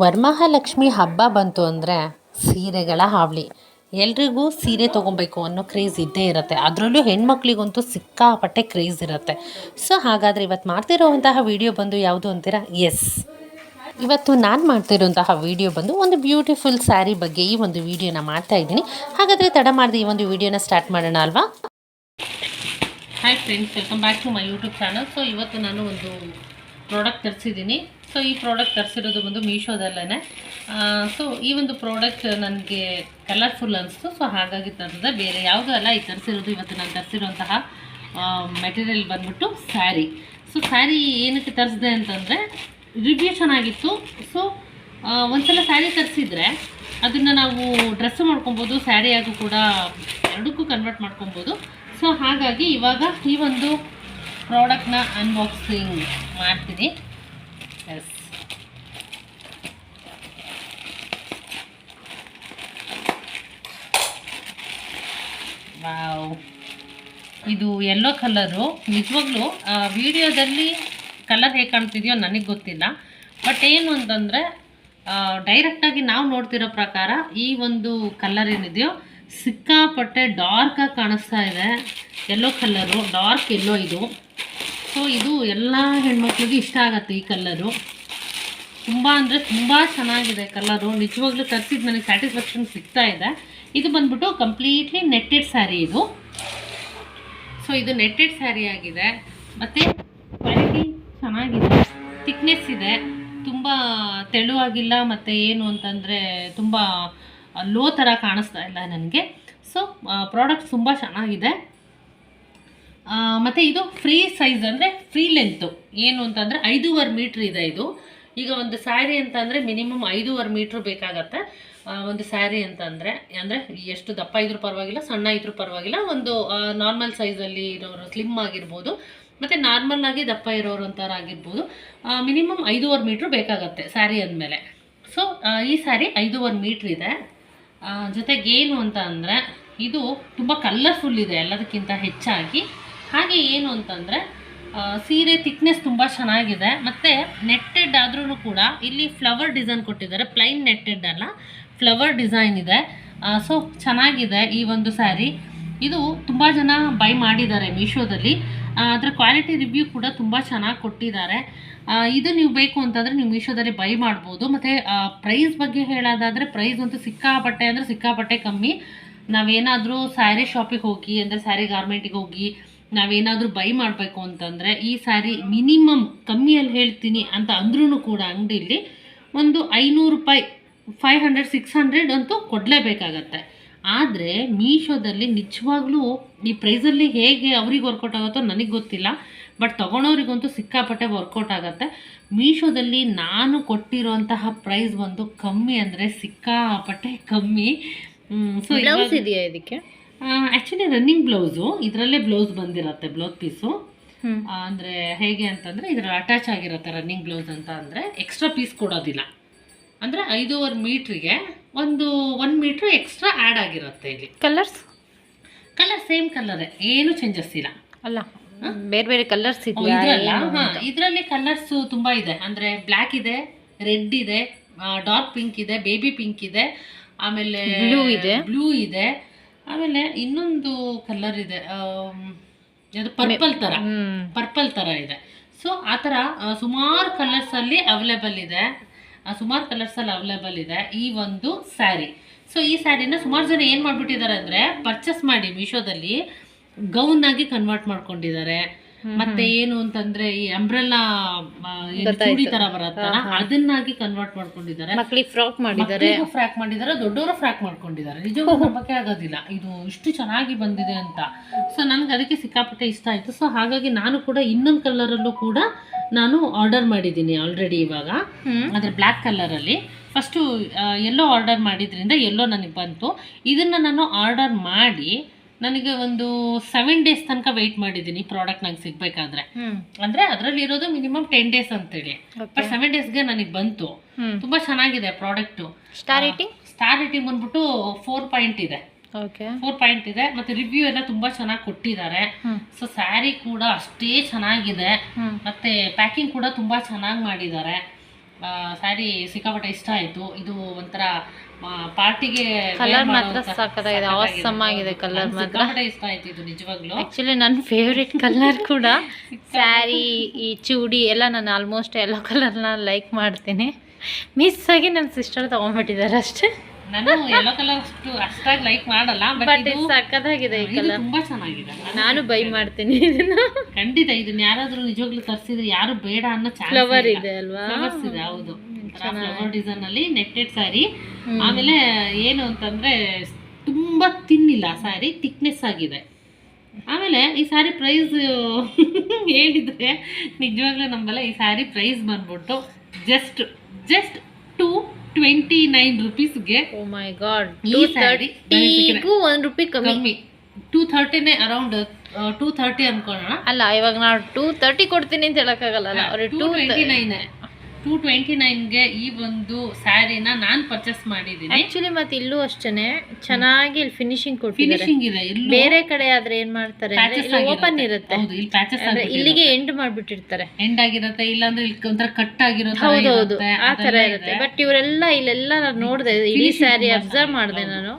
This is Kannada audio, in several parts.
ವರಮಹಾಲಕ್ಷ್ಮಿ ಹಬ್ಬ ಬಂತು ಅಂದರೆ ಸೀರೆಗಳ ಹಾವಳಿ ಎಲ್ರಿಗೂ ಸೀರೆ ತೊಗೊಬೇಕು ಅನ್ನೋ ಕ್ರೇಜ್ ಇದ್ದೇ ಇರುತ್ತೆ. ಅದರಲ್ಲೂ ಹೆಣ್ಮಕ್ಳಿಗಂತೂ ಸಿಕ್ಕಾಪಟ್ಟೆ ಕ್ರೇಜ್ ಇರುತ್ತೆ. ಸೊ ಹಾಗಾದರೆ ಇವತ್ತು ಮಾಡ್ತಿರೋವಂತಹ ವಿಡಿಯೋ ಬಂದು ಯಾವುದು ಅಂತೀರಾ? ಎಸ್ ಇವತ್ತು ನಾನು ಮಾಡ್ತಿರೋಂತಹ ವಿಡಿಯೋ ಬಂದು ಒಂದು ಬ್ಯೂಟಿಫುಲ್ ಸ್ಯಾರಿ ಬಗ್ಗೆ ಈ ಒಂದು ವಿಡಿಯೋನ ಮಾಡ್ತಾ ಇದ್ದೀನಿ. ಹಾಗಾದರೆ ತಡ ಮಾಡದೆ ಈ ಒಂದು ವಿಡಿಯೋನ ಸ್ಟಾರ್ಟ್ ಮಾಡೋಣ ಅಲ್ವಾ? Hi friends welcome back to my YouTube channel so ಇವತ್ತು ನಾನು ಒಂದು ಪ್ರಾಡಕ್ಟ್ ತರಿಸಿದ್ದೀನಿ. ಸೊ ಈ ಪ್ರಾಡಕ್ಟ್ ತರಿಸಿರೋದು ಬಂದು ಮೀಶೋದಲ್ಲೇ ಸೊ ಈ ಒಂದು ಪ್ರಾಡಕ್ಟ್ ನನಗೆ ಕಲರ್ಫುಲ್ ಅನಿಸ್ತು. ಸೊ ಹಾಗಾಗಿ ತರಿಸಿದೆ ಬೇರೆ ಯಾವುದೂ ಅಲ್ಲ, ಈ ತರಿಸಿರೋದು ಇವತ್ತು ನಾನು ತರಿಸಿರುವಂತಹ ಮೆಟೀರಿಯಲ್ ಬಂದ್ಬಿಟ್ಟು ಸ್ಯಾರಿ ಸೊ ಸ್ಯಾರಿ ಏನಕ್ಕೆ ತರಿಸಿದೆ ಅಂತಂದರೆ ರಿವ್ಯೂ ಚೆನ್ನಾಗಿತ್ತು. ಸೊ ಒಂದ್ಸಲ ಸ್ಯಾರಿ ತರಿಸಿದ್ರೆ ಅದನ್ನು ನಾವು ಡ್ರೆಸ್ ಮಾಡ್ಕೊಬೋದು ಸ್ಯಾರಿಯಾಗೂ ಕೂಡ ಎರಡಕ್ಕೂ ಕನ್ವರ್ಟ್ ಮಾಡ್ಕೊಬೋದು. ಸೊ ಹಾಗಾಗಿ ಇವಾಗ ಈ ಒಂದು ಪ್ರಾಡಕ್ಟ್ನ ಅನ್ಬಾಕ್ಸಿಂಗ್ ಮಾಡ್ತೀನಿ. Yes wow. ಇದು ಎಲ್ಲೋ ಕಲರು. ನಿಜವಾಗ್ಲೂ ವಿಡಿಯೋದಲ್ಲಿ ಕಲರ್ ಹೇಗೆ ಕಾಣ್ತಿದೆಯೋ ನನಗೆ ಗೊತ್ತಿಲ್ಲ. ಬಟ್ ಏನು ಅಂತಂದರೆ ಡೈರೆಕ್ಟಾಗಿ ನಾವು ನೋಡ್ತಿರೋ ಪ್ರಕಾರ ಈ ಒಂದು ಕಲರ್ ಏನಿದೆಯೋ, ಸಿಕ್ಕಾಪಟ್ಟೆ ಡಾರ್ಕಾಗಿ ಕಾಣಿಸ್ತಾ ಇದೆ. ಎಲ್ಲೋ ಕಲರು ಡಾರ್ಕ್ ಎಲ್ಲೋ ಇದು. ಸೊ ಇದು ಎಲ್ಲ ಹೆಣ್ಮಕ್ಳಿಗೂ ಇಷ್ಟ ಆಗುತ್ತೆ ಈ ಕಲರು. ತುಂಬ ಅಂದರೆ ತುಂಬ ಚೆನ್ನಾಗಿದೆ ಕಲರು. ನಿಜವಾಗ್ಲೂ ತರಿಸಿದ್ದು ನನಗೆ ಸ್ಯಾಟಿಸ್ಫ್ಯಾಕ್ಷನ್ ಸಿಗ್ತಾ ಇದೆ. ಇದು ಬಂದ್ಬಿಟ್ಟು ಕಂಪ್ಲೀಟ್ಲಿ ನೆಟ್ಟೆಡ್ ಸ್ಯಾರಿ ಇದು. ಸೊ ಇದು ನೆಟ್ಟೆಡ್ ಸ್ಯಾರಿ ಆಗಿದೆ. ಮತ್ತು ಕ್ವಾಲಿಟಿ ಚೆನ್ನಾಗಿದೆ. ಥಿಕ್ನೆಸ್ ಇದೆ. ತುಂಬ ತೆಳುವಾಗಿಲ್ಲ ಮತ್ತು ಏನು ಅಂತಂದರೆ ತುಂಬ ಲೋ ಥರ ಕಾಣಿಸ್ತಾ ಇಲ್ಲ ನನಗೆ. ಸೊ ಪ್ರಾಡಕ್ಟ್ ತುಂಬ ಚೆನ್ನಾಗಿದೆ. ಮತ್ತು ಇದು ಫ್ರೀ ಸೈಜ್ ಅಂದರೆ ಫ್ರೀ ಲೆಂತು ಏನು ಅಂತಂದರೆ ಐದೂವರೆ ಮೀಟ್ರ್ ಇದೆ ಇದು. ಈಗ ಒಂದು ಸ್ಯಾರಿ ಅಂತಂದರೆ ಮಿನಿಮಮ್ ಐದೂವರೆ ಮೀಟ್ರ್ ಬೇಕಾಗತ್ತೆ. ಒಂದು ಸ್ಯಾರಿ ಅಂತಂದರೆ, ಅಂದರೆ ಎಷ್ಟು ದಪ್ಪ ಇದ್ರೂ ಪರವಾಗಿಲ್ಲ, ಸಣ್ಣ ಇದ್ರೂ ಪರವಾಗಿಲ್ಲ, ಒಂದು ನಾರ್ಮಲ್ ಸೈಜಲ್ಲಿ ಇರೋರು ಸ್ಲಿಮ್ ಆಗಿರ್ಬೋದು, ಮತ್ತು ನಾರ್ಮಲ್ ಆಗಿ ದಪ್ಪ ಇರೋರು ಅಂತಾರ ಆಗಿರ್ಬೋದು ಮಿನಿಮಮ್ ಐದೂವರೆ ಮೀಟ್ರ್ ಬೇಕಾಗತ್ತೆ ಸ್ಯಾರಿ ಅಂದಮೇಲೆ. ಸೊ ಈ ಸ್ಯಾರಿ ಐದೂವರೆ ಮೀಟ್ರ್ ಇದೆ. ಜೊತೆಗೆ ಏನು ಅಂತ ಅಂದರೆ ಇದು ತುಂಬ ಕಲರ್ಫುಲ್ ಇದೆ ಎಲ್ಲದಕ್ಕಿಂತ ಹೆಚ್ಚಾಗಿ. ಹಾಗೆ ಏನು ಅಂತಂದರೆ ಸೀರೆ ಥಿಕ್ನೆಸ್ ತುಂಬ ಚೆನ್ನಾಗಿದೆ. ಮತ್ತು ನೆಟ್ಟೆಡ್ ಆದ್ರೂ ಕೂಡ ಇಲ್ಲಿ ಫ್ಲವರ್ ಡಿಸೈನ್ ಕೊಟ್ಟಿದ್ದಾರೆ. ಪ್ಲೈನ್ ನೆಟ್ಟೆಡ್ ಅಲ್ಲ ಫ್ಲವರ್ ಡಿಸೈನ್ ಇದೆ. ಸೊ ಚೆನ್ನಾಗಿದೆ ಈ ಒಂದು ಸ್ಯಾರಿ ಇದು ತುಂಬ ಜನ ಬೈ ಮಾಡಿದ್ದಾರೆ ಮೀಶೋದಲ್ಲಿ ಅದರ ಕ್ವಾಲಿಟಿ ರಿವ್ಯೂ ಕೂಡ ತುಂಬ ಚೆನ್ನಾಗಿ ಕೊಟ್ಟಿದ್ದಾರೆ. ಇದು ನೀವು ಬೇಕು ಅಂತಂದರೆ ನೀವು ಮೀಶೋದಲ್ಲಿ ಬೈ ಮಾಡ್ಬೋದು. ಮತ್ತು ಪ್ರೈಸ್ ಬಗ್ಗೆ ಹೇಳೋದಾದರೆ ಪ್ರೈಸ್ ಅಂತೂ ಸಿಕ್ಕಾಪಟ್ಟೆ ಅಂದರೆ ಸಿಕ್ಕಾಪಟ್ಟೆ ಕಮ್ಮಿ. ನಾವೇನಾದರೂ ಸ್ಯಾರಿ ಶಾಪಿಗೆ ಹೋಗಿ, ಅಂದರೆ ಸ್ಯಾರಿ ಗಾರ್ಮೆಂಟಿಗೆ ಹೋಗಿ ನಾವೇನಾದರೂ ಬೈ ಮಾಡಬೇಕು ಅಂತಂದರೆ ಈ ಸಾರಿ ಮಿನಿಮಮ್ ಕಮ್ಮಿಯಲ್ಲಿ ಹೇಳ್ತೀನಿ ಅಂತ ಅಂದ್ರೂ ಕೂಡ ಅಂಗಡಿಲಿ ಒಂದು ಐನೂರು ರೂಪಾಯಿ ಫೈವ್ ಹಂಡ್ರೆಡ್ ಸಿಕ್ಸ್ ಹಂಡ್ರೆಡ್ ಅಂತೂ ಕೊಡಲೇಬೇಕಾಗತ್ತೆ. ಆದರೆ ಮೀಶೋದಲ್ಲಿ ನಿಜವಾಗ್ಲೂ ಈ ಪ್ರೈಸಲ್ಲಿ ಹೇಗೆ ಅವ್ರಿಗೆ ವರ್ಕೌಟ್ ಆಗುತ್ತೋ ನನಗೆ ಗೊತ್ತಿಲ್ಲ ಬಟ್ ತೊಗೊಳೋರಿಗಂತೂ ಸಿಕ್ಕಾಪಟ್ಟೆ ವರ್ಕೌಟ್ ಆಗುತ್ತೆ. ಮೀಶೋದಲ್ಲಿ ನಾನು ಕೊಟ್ಟಿರೋಂತಹ ಪ್ರೈಸ್ ಒಂದು ಕಮ್ಮಿ ಅಂದರೆ ಸಿಕ್ಕಾಪಟ್ಟೆ ಕಮ್ಮಿ. ಸೊ ಇದೆಯಾ ಇದಕ್ಕೆ? ಆ್ಯಕ್ಚುಲಿ ರನ್ನಿಂಗ್ ಬ್ಲೌಸು ಇದರಲ್ಲೇ ಬ್ಲೌಸ್ ಬಂದಿರತ್ತೆ ಬ್ಲೌಸ್ ಪೀಸು. ಅಂದರೆ ಹೇಗೆ ಅಂತಂದರೆ ಇದರ ಅಟ್ಯಾಚ್ ಆಗಿರುತ್ತೆ ರನ್ನಿಂಗ್ ಬ್ಲೌಸ್ ಅಂತ ಅಂದರೆ ಎಕ್ಸ್ಟ್ರಾ ಪೀಸ್ ಕೊಡೋದಿಲ್ಲ. ಅಂದರೆ ಐದೂವರೆ ಮೀಟ್ರಿಗೆ ಒಂದು ಒನ್ ಮೀಟ್ರ್ ಎಕ್ಸ್ಟ್ರಾ ಆ್ಯಡ್ ಆಗಿರುತ್ತೆ ಇಲ್ಲಿ. ಕಲರ್ಸ್ ಕಲರ್ ಸೇಮ್ ಕಲರೇ ಏನು ಚೇಂಜಸ್ ಇಲ್ಲ. ಅಲ್ಲ ಬೇರೆ ಬೇರೆ ಕಲರ್ಸ್ ಇದರಲ್ಲಿ? ಕಲರ್ಸ್ ತುಂಬಾ ಇದೆ. ಅಂದ್ರೆ ಬ್ಲ್ಯಾಕ್ ಇದೆ ರೆಡ್ ಇದೆ ಡಾರ್ಕ್ ಪಿಂಕ್ ಇದೆ ಬೇಬಿ ಪಿಂಕ್ ಇದೆ ಆಮೇಲೆ ಬ್ಲೂ ಇದೆ. ಬ್ಲೂ ಇದೆ. ಆಮೇಲೆ ಇನ್ನೊಂದು ಕಲರ್ ಇದೆ ಅದು ಪರ್ಪಲ್ ತರ. ಪರ್ಪಲ್ ತರ ಇದೆ. ಸೊ ಆ ಥರ ಸುಮಾರು ಕಲರ್ಸ್ ಅಲ್ಲಿ ಅವೈಲೇಬಲ್ ಇದೆ. ಸುಮಾರು ಕಲರ್ಸ್ ಅಲ್ಲಿ ಅವೈಲೇಬಲ್ ಇದೆ ಈ ಒಂದು ಸ್ಯಾರಿ ಸೊ ಈ ಸ್ಯಾರಿನ ಸುಮಾರು ಜನ ಏನು ಮಾಡ್ಬಿಟ್ಟಿದ್ದಾರೆ ಅಂದ್ರೆ ಪರ್ಚೇಸ್ ಮಾಡಿ ಮೀಶೋದಲ್ಲಿ ಗೌನ್ ಆಗಿ ಕನ್ವರ್ಟ್ ಮಾಡ್ಕೊಂಡಿದ್ದಾರೆ. ಮತ್ತೆ ಏನು ಅಂತಂದ್ರೆ ಈ ಅಂಬ್ರೆಲ್ಲಾ ಚೂಡಿ ತರ ಬರತ್ತಲ್ಲ ಅದನ್ನಾಗಿ ಕನ್ವರ್ಟ್ ಮಾಡ್ಕೊಂಡಿದ್ದಾರೆ. ಫ್ರಾಕ್ ಮಾಡಿದ್ದಾರೆ. ಫ್ರಾಕ್ ಮಾಡಿದ್ದಾರೆ ದೊಡ್ಡವರು ಫ್ರಾಕ್ ಮಾಡ್ಕೊಂಡಿದ್ದಾರೆ. ನಿಜವಾಗ್ಲೂ ನಂಬಕ್ಕೆ ಆಗೋದಿಲ್ಲ. ಇದು ಇಷ್ಟು ಚೆನ್ನಾಗಿ ಬಂದಿದೆ ಅಂತ. ಸೊ ನನ್ಗೆ ಅದಕ್ಕೆ ಸಿಕ್ಕಾಪಟ್ಟೆ ಇಷ್ಟ ಆಯ್ತು. ಸೊ ಹಾಗಾಗಿ ನಾನು ಕೂಡ ಇನ್ನೊಂದು ಕಲರಲ್ಲೂ ಕೂಡ ನಾನು ಆರ್ಡರ್ ಮಾಡಿದ್ದೀನಿ ಆಲ್ರೆಡಿ ಇವಾಗ. ಅದ್ರ ಬ್ಲಾಕ್ ಕಲರ್ ಅಲ್ಲಿ. ಫಸ್ಟು ಎಲ್ಲೋ ಆರ್ಡರ್ ಮಾಡಿದ್ರಿಂದ ಎಲ್ಲೋ ನನಗೆ ಬಂತು. ಇದನ್ನು ನಾನು ಆರ್ಡರ್ ಮಾಡಿ ನನಗೆ ಒಂದು ಸೆವೆನ್ ಡೇಸ್ ತನಕ ವೆಯ್ಟ್ ಮಾಡಿದ್ದೀನಿ ಪ್ರಾಡಕ್ಟ್ ನಂಗೆ ಸಿಗ್ಬೇಕಾದ್ರೆ. ಅಂದ್ರೆ ಅಂದರೆ ಅದರಲ್ಲಿ ಇರೋದು ಮಿನಿಮಮ್ ಟೆನ್ ಡೇಸ್ ಅಂತೇಳಿ ಬಟ್ ಸೆವೆನ್ ಡೇಸ್ಗೆ ನನಗೆ ಬಂತು. ತುಂಬಾ ಚೆನ್ನಾಗಿದೆ product star rating star rating ಬಂದ್ಬಿಟ್ಟು ಫೋರ್ ಪಾಯಿಂಟ್ ಇದೆ. ಫೋರ್ ಪಾಯಿಂಟ್ ಇದೆ. ಮತ್ತೆ ರಿವ್ಯೂ ಎಲ್ಲ ತುಂಬಾ ಚೆನ್ನಾಗಿ ಕೊಟ್ಟಿದ್ದಾರೆ. ಸೊ ಸ್ಯಾರಿ ಕೂಡ ಅಷ್ಟೇ ಚೆನ್ನಾಗಿದೆ. ಮತ್ತೆ ಪ್ಯಾಕಿಂಗ್ ಕೂಡ ತುಂಬಾ ಚೆನ್ನಾಗಿ ಮಾಡಿದ್ದಾರೆ. ಸ್ಯಾರಿ ಸಿಕ್ಕಾಪಟ್ಟೆ ಇಷ್ಟ ಆಯಿತು. ಇದು ಒಂಥರ ಪಾರ್ಟಿಗೆ ಕಲರ್ ಮಾತ್ರ ಸಕ್ಕತ್ತಾಗಿದೆ awesome ಆಗಿದೆ ಕಲರ್ ಮಾತ್ರ. ಇಷ್ಟ ಆಯ್ತು ಇದು ನಿಜವಾಗ್ಲೂ. ಆ್ಯಕ್ಚುಲಿ ನನ್ನ ಫೇವ್ರೆಟ್ ಕಲರ್ ಕೂಡ ಸ್ಯಾರಿ ಈ ಚೂಡಿ ಎಲ್ಲ ನಾನು ಆಲ್ಮೋಸ್ಟ್ ಎಲ್ಲೋ ಕಲರ್ನ ಲೈಕ್ ಮಾಡ್ತೀನಿ. ಮಿಸ್ ಆಗಿ ನನ್ನ ಸಿಸ್ಟರ್ ತೊಗೊಂಡ್ಬಿಟ್ಟಿದ್ದಾರೆ ಅಷ್ಟೇ. ನಾನು ಎಲ್ಲೋ ಕಲರ್ ಅಷ್ಟು ಅಷ್ಟಾಗಿ ಲೈಕ್ ಮಾಡಲ್ಲ ಬಟ್ ಇದು ಸಕ್ಕತ್ತಾಗಿದೆ ಈ ಕಲರ್ ತುಂಬಾ ಚೆನ್ನಾಗಿದೆ. ನಾನು ಬೈ ಮಾಡ್ತೀನಿ ಇದನ್ನ. ಖಂಡಿತ ಇದನ್ನ ಯಾರಾದ್ರೂ ನಿಜವಾಗ್ಲೂ ತರಿಸಿದ್ರೆ ಯಾರು ಬೇಡ ಅನ್ನೋ ಚಾನ್ಸ್ ಫ್ಲವರ್ ಇದೆ ಅಲ್ವಾ? ಫ್ಲವರ್ಸ್ ಇದೆ ಹೌದು. ಫ್ಲವರ್ ಡಿಸೈನ್ ಅಲ್ಲಿ ನೆಟ್ಟೆಡ್ ಸ್ಯಾರಿ ಆಮೇಲೆ ಏನು ಅಂತಂದ್ರೆ ತುಂಬಾ ತಿನ್ನಿಲ್ಲ ಸ್ಯಾರಿ ಥಿಕ್ನೆಸ್ ಆಗಿದೆ. ಆಮೇಲೆ ಈ ಸ್ಯಾರಿ ಪ್ರೈಸ್ ಹೇಳಿದ್ರೆ ನಿಜವಾಗ್ಲೂ ನಂಬಲ್ಲ ಈ ಸ್ಯಾರಿ ಪ್ರೈಸ್ ಬಂದ್ಬಿಟ್ಟು just just two twenty nine ರುಪೀಸ್ಗೆ oh my god ಈ ಸ್ಯಾರಿ ಒಂದು ರೂಪಾಯಿ ಕಮ್ಮಿ. ಟೂ ಥರ್ಟಿನೇ ಅರೌಂಡ್ ಟೂ ಥರ್ಟಿ ಅನ್ಕೊಳ್ಳೋಣ. ಅಲ್ಲ ಇವಾಗ ನಾವು ಟೂ ತರ್ಟಿ ಕೊಡ್ತೀನಿ ಅಂತ ಹೇಳಕ್ಕಾಗಲ್ಲ ಅವ್ರು two two twenty nine two twenty ನೈನ್ಗೆ ಈ ಒಂದು ಸ್ಯಾರಿನ ನಾನು ಪರ್ಚೇಸ್ ಮಾಡಿದ್ದೀನಿ. ಆಕ್ಚುಲಿ ಮತ್ತೆ ಇಲ್ಲೂ ಅಷ್ಟೇನೆ. ಚೆನ್ನಾಗಿ ಇಲ್ಲಿ ಫಿನಿಶಿಂಗ್ ಕೊಟ್ಟಿದ್ದಾರೆ. ಫಿನಿಶಿಂಗ್ ಇದೆ. ಬೇರೆ ಕಡೆ ಆದ್ರೆ ಏನ್ ಮಾಡ್ತಾರೆ ಅಂದ್ರೆ ಓಪನ್. ಇರುತ್ತೆ. ಹೌದು ಇಲ್ಲಿ ಪ್ಯಾಚಸ್ ಅಂದ್ರೆ ಇಲ್ಲಿಗೆ ಎಂಡ್ ಮಾಡ್ಬಿಟ್ಟಿರ್ತಾರೆ. ಎಂಡ್ ಆಗಿರುತ್ತೆ ಇಲ್ಲಾಂದ್ರೆ ಇಲ್ಲಿ ಒಂಥರ ಕಟ್ ಆಗಿರೋ ತರ ಇರುತ್ತೆ. ಆ ತರ ಇರುತ್ತೆ. ಬಟ್ ಇವರೆಲ್ಲ ಇಲ್ಲೆಲ್ಲ ನಾನು ನೋಡಿದೆ ಇಡೀ ಸ್ಯಾರಿ ಅಬ್ಸರ್ವ್ ಮಾಡಿದೆ ನಾನು.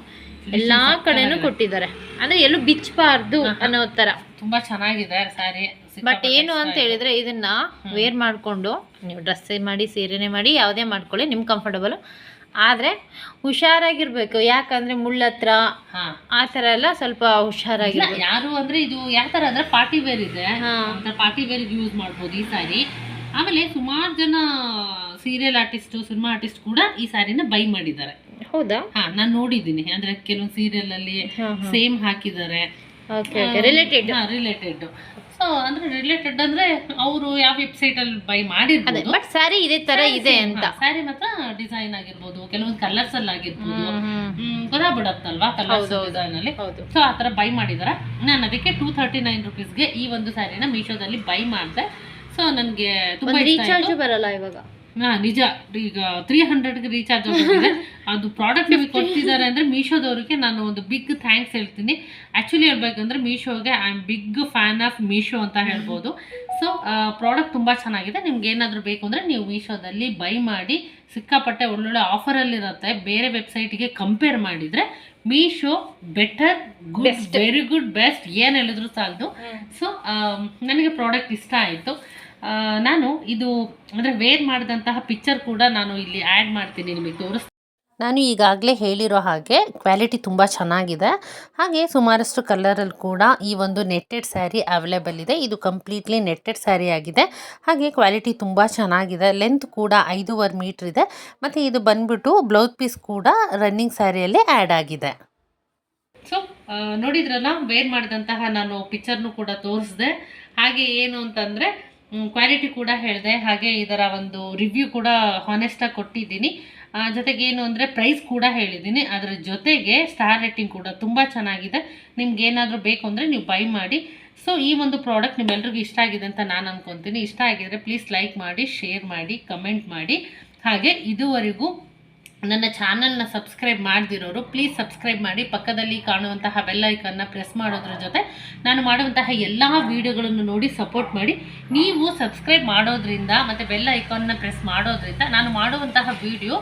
ಎಲ್ಲಾ ಕಡೆನೂ ಕೊಟ್ಟಿದ್ದಾರೆ. ಅಂದ್ರೆ ಎಲ್ಲೂ ಬಿಚ್ಚಬಾರ್ದು ಅನ್ನೋ ತರ ತುಂಬಾ ಚೆನ್ನಾಗಿದೆ ಸ್ಯಾರಿ. ಬಟ್ ಏನು ಅಂತ ಹೇಳಿದ್ರೆ ಇದನ್ನ ವೇರ್ ಮಾಡಿಕೊಂಡು ನೀವು ಡ್ರೆಸ್ ಮಾಡಿ ಸೀರೆನೇ ಮಾಡಿ ಯಾವುದೇ ಮಾಡ್ಕೊಳ್ಳಿ ನಿಮ್ಗೆ ಕಂಫರ್ಟಬಲ್ ಆದ್ರೆ ಹುಷಾರಾಗಿರ್ಬೇಕು. ಯಾಕಂದ್ರೆ ಮುಳ್ಳತ್ರ ಆತರ ಆ ಥರ ಎಲ್ಲ ಸ್ವಲ್ಪ ಹುಷಾರಾಗಿರ್ಬೇಕು. ಯಾರು ಅಂದ್ರೆ ಇದು ಯಾವ ಥರ ಅಂದ್ರೆ ಪಾರ್ಟಿ ವೇರ್ ಇದೆ. ಪಾರ್ಟಿ ವೇರ್ ಯೂಸ್ ಮಾಡ್ಬೋದು ಈ ಸ್ಯಾರಿ ಆಮೇಲೆ ಸುಮಾರು ಜನ ಸೀರಿಯಲ್ ಆರ್ಟಿಸ್ಟ್ ಸಿನಿಮಾ ಆರ್ಟಿಸ್ಟ್ ಕೂಡ ಈ ಸ್ಯಾರಿನ ಬೈ ಮಾಡಿದ್ದಾರೆ. ಹೌದಾ? ಹಾ ನಾನು ನೋಡಿದ್ದೀನಿ. ಅಂದ್ರೆ ಕೆಲವೊಂದು ಸೀರಿಯಲ್ ಅಲ್ಲಿ ಸೇಮ್ ಹಾಕಿದ್ದಾರೆ. ರಿಲೇಟೆಡ್ ರಿಲೇಟೆಡ್ ಸೊ ಅಂದ್ರೆ ರಿಲೇಟೆಡ್ ಅಂದ್ರೆ ಅವರು ಯಾವ ವೆಬ್ಸೈಟ್ ಅಲ್ಲಿ ಬೈ ಮಾಡಿರ್ಬೋದು. ಬಟ್ ಸ್ಯಾರಿ ಇದೇ ತರ ಇದೆ ಅಂತ. ಸ್ಯಾರಿ ಮಾತ್ರ ಡಿಸೈನ್ ಆಗಿರ್ಬೋದು ಕೆಲವೊಂದು ಕಲರ್ಸ್ ಅಲ್ಲಿ ಆಗಿರ್ಬೋದು. ಗೊತ್ತಾಗ್ಬಿಡತ್ತಲ್ವಾ ಕಲರ್ಸ್. ಡಿಸೈನ್ ಅಲ್ಲಿ? ಸೊ ಆ ಥರ ಬೈ ಮಾಡಿದಾರೆ. ನಾನು ಅದಕ್ಕೆ ಟೂ ತರ್ಟಿ ನೈನ್ ರುಪೀಸ್ಗೆ ಈ ಒಂದು ಸ್ಯಾರಿನ ಮೀಶೋದಲ್ಲಿ ಬೈ ಮಾಡಿದೆ. ಸೊ ನನಗೆ ತುಂಬಾ ರೀಚಾರ್ಜ್ ಬರಲ್ಲ ಇವಾಗ. ಹಾ ನಿಜ. ಈಗ ತ್ರೀ ಹಂಡ್ರೆಡ್ಗೆ ರೀಚಾರ್ಜ್ ಆಗಿದೆ ಅದು ಪ್ರಾಡಕ್ಟ್ ನಿಮಗೆ ಕೊಟ್ಟಿದ್ದಾರೆ ಅಂದರೆ ಮೀಶೋದವ್ರಿಗೆ ನಾನು ಒಂದು ಬಿಗ್ ಥ್ಯಾಂಕ್ಸ್ ಹೇಳ್ತೀನಿ. ಆ್ಯಕ್ಚುಲಿ ಹೇಳ್ಬೇಕಂದ್ರೆ ಮೀಶೋಗೆ I am big fan of Meesho ಅಂತ ಹೇಳ್ಬೋದು. ಸೊ ಪ್ರಾಡಕ್ಟ್ ತುಂಬ ಚೆನ್ನಾಗಿದೆ. ನಿಮ್ಗೆ ಏನಾದರೂ ಬೇಕು ಅಂದರೆ ನೀವು ಮೀಶೋದಲ್ಲಿ ಬೈ ಮಾಡಿ ಸಿಕ್ಕಾಪಟ್ಟೆ ಒಳ್ಳೊಳ್ಳೆ ಆಫರಲ್ಲಿರುತ್ತೆ ಬೇರೆ ವೆಬ್ಸೈಟಿಗೆ ಕಂಪೇರ್ ಮಾಡಿದರೆ Meesho better good very good best ಏನು ಹೇಳಿದ್ರು ಸಾಲದು. ಸೊ ನನಗೆ ಪ್ರಾಡಕ್ಟ್ ಇಷ್ಟ ಆಯಿತು. ನಾನು ಇದು ಅಂದರೆ ವೇರ್ ಮಾಡಿದಂತಹ ಪಿಕ್ಚರ್ ಕೂಡ ನಾನು ಇಲ್ಲಿ ಆ್ಯಡ್ ಮಾಡ್ತೀನಿ ನಿಮಗೆ ತೋರಿಸ್ತೀನಿ. ನಾನು ಈಗಾಗಲೇ ಹೇಳಿರೋ ಹಾಗೆ ಕ್ವಾಲಿಟಿ ತುಂಬ ಚೆನ್ನಾಗಿದೆ. ಹಾಗೆ ಸುಮಾರಷ್ಟು ಕಲರಲ್ಲಿ ಕೂಡ ಈ ಒಂದು ನೆಟ್ಟೆಡ್ ಸ್ಯಾರಿ ಅವೈಲೇಬಲ್ ಇದೆ. ಇದು ಕಂಪ್ಲೀಟ್ಲಿ ನೆಟ್ಟೆಡ್ ಸ್ಯಾರಿ ಆಗಿದೆ. ಹಾಗೆ ಕ್ವಾಲಿಟಿ ತುಂಬ ಚೆನ್ನಾಗಿದೆ. ಲೆಂತ್ ಕೂಡ ಐದೂವರೆ ಮೀಟ್ರ್ ಇದೆ. ಮತ್ತು ಇದು ಬಂದ್ಬಿಟ್ಟು ಬ್ಲೌಸ್ ಪೀಸ್ ಕೂಡ ರನ್ನಿಂಗ್ ಸ್ಯಾರಿಯಲ್ಲಿ ಆ್ಯಡ್ ಆಗಿದೆ. ಸೊ ನೋಡಿದ್ರಲ್ಲ ವೇರ್ ಮಾಡಿದಂತಹ ನಾನು ಪಿಕ್ಚರ್ನು ಕೂಡ ತೋರಿಸಿದೆ. ಹಾಗೆ ಏನು ಅಂತಂದರೆ ಕ್ವಾಲಿಟಿ ಕೂಡ ಹೇಳಿದೆ, ಹಾಗೆ ಇದರ ಒಂದು ರಿವ್ಯೂ ಕೂಡ ಹಾನೆಸ್ಟಾಗಿ ಕೊಟ್ಟಿದ್ದೀನಿ. ಜೊತೆಗೆ ಏನು ಅಂದರೆ ಪ್ರೈಸ್ ಕೂಡ ಹೇಳಿದ್ದೀನಿ. ಅದರ ಜೊತೆಗೆ ಸ್ಟಾರ್ ರೇಟಿಂಗ್ ಕೂಡ ತುಂಬ ಚೆನ್ನಾಗಿದೆ. ನಿಮ್ಗೆ ಏನಾದರೂ ಬೇಕು ಅಂದರೆ ನೀವು ಬೈ ಮಾಡಿ. ಸೊ ಈ ಒಂದು ಪ್ರಾಡಕ್ಟ್ ನಿಮ್ಮೆಲ್ರಿಗೂ ಇಷ್ಟ ಆಗಿದೆ ಅಂತ ನಾನು ಅಂದ್ಕೊತೀನಿ ಇಷ್ಟ ಆಗಿದರೆ ಪ್ಲೀಸ್ ಲೈಕ್ ಮಾಡಿ ಶೇರ್ ಮಾಡಿ ಕಮೆಂಟ್ ಮಾಡಿ. ಹಾಗೆ ಇದುವರೆಗೂ ನನ್ನ ಚಾನಲ್ನ ಸಬ್ಸ್ಕ್ರೈಬ್ ಮಾಡದಿರೋರು ಪ್ಲೀಸ್ ಸಬ್ಸ್ಕ್ರೈಬ್ ಮಾಡಿ, ಪಕ್ಕದಲ್ಲಿ ಕಾಣುವಂತಹ ಬೆಲ್ಲೈಕನ್ನ ಪ್ರೆಸ್ ಮಾಡೋದ್ರ ಜೊತೆ ನಾನು ಮಾಡುವಂತಹ ಎಲ್ಲ ವೀಡಿಯೋಗಳನ್ನು ನೋಡಿ ಸಪೋರ್ಟ್ ಮಾಡಿ. ನೀವು ಸಬ್ಸ್ಕ್ರೈಬ್ ಮಾಡೋದ್ರಿಂದ ಮತ್ತು ಬೆಲ್ ಐಕಾನ್ನ ಪ್ರೆಸ್ ಮಾಡೋದ್ರಿಂದ ನಾನು ಮಾಡುವಂತಹ ವೀಡಿಯೋ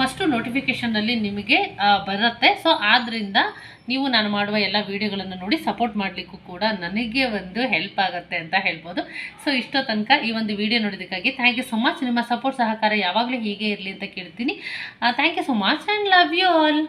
ಫಸ್ಟು ನೋಟಿಫಿಕೇಷನಲ್ಲಿ ನಿಮಗೆ ಬರುತ್ತೆ. ಸೊ ಆದ್ದರಿಂದ ನೀವು ನಾನು ಮಾಡುವ ಎಲ್ಲ ವೀಡಿಯೋಗಳನ್ನು ನೋಡಿ ಸಪೋರ್ಟ್ ಮಾಡಲಿಕ್ಕೂ ಕೂಡ ನನಗೆ ಒಂದು ಹೆಲ್ಪ್ ಆಗುತ್ತೆ ಅಂತ ಹೇಳ್ಬೋದು. ಸೊ ಇಷ್ಟೋ ತನಕ ಈ ಒಂದು ವಿಡಿಯೋ ನೋಡೋದಕ್ಕಾಗಿ ಥ್ಯಾಂಕ್ ಯು ಸೊ ಮಚ್ ನಿಮ್ಮ ಸಪೋರ್ಟ್ ಸಹಕಾರ ಯಾವಾಗಲೂ ಹೀಗೆ ಇರಲಿ ಅಂತ ಕೇಳ್ತೀನಿ. Thank you so much and love you all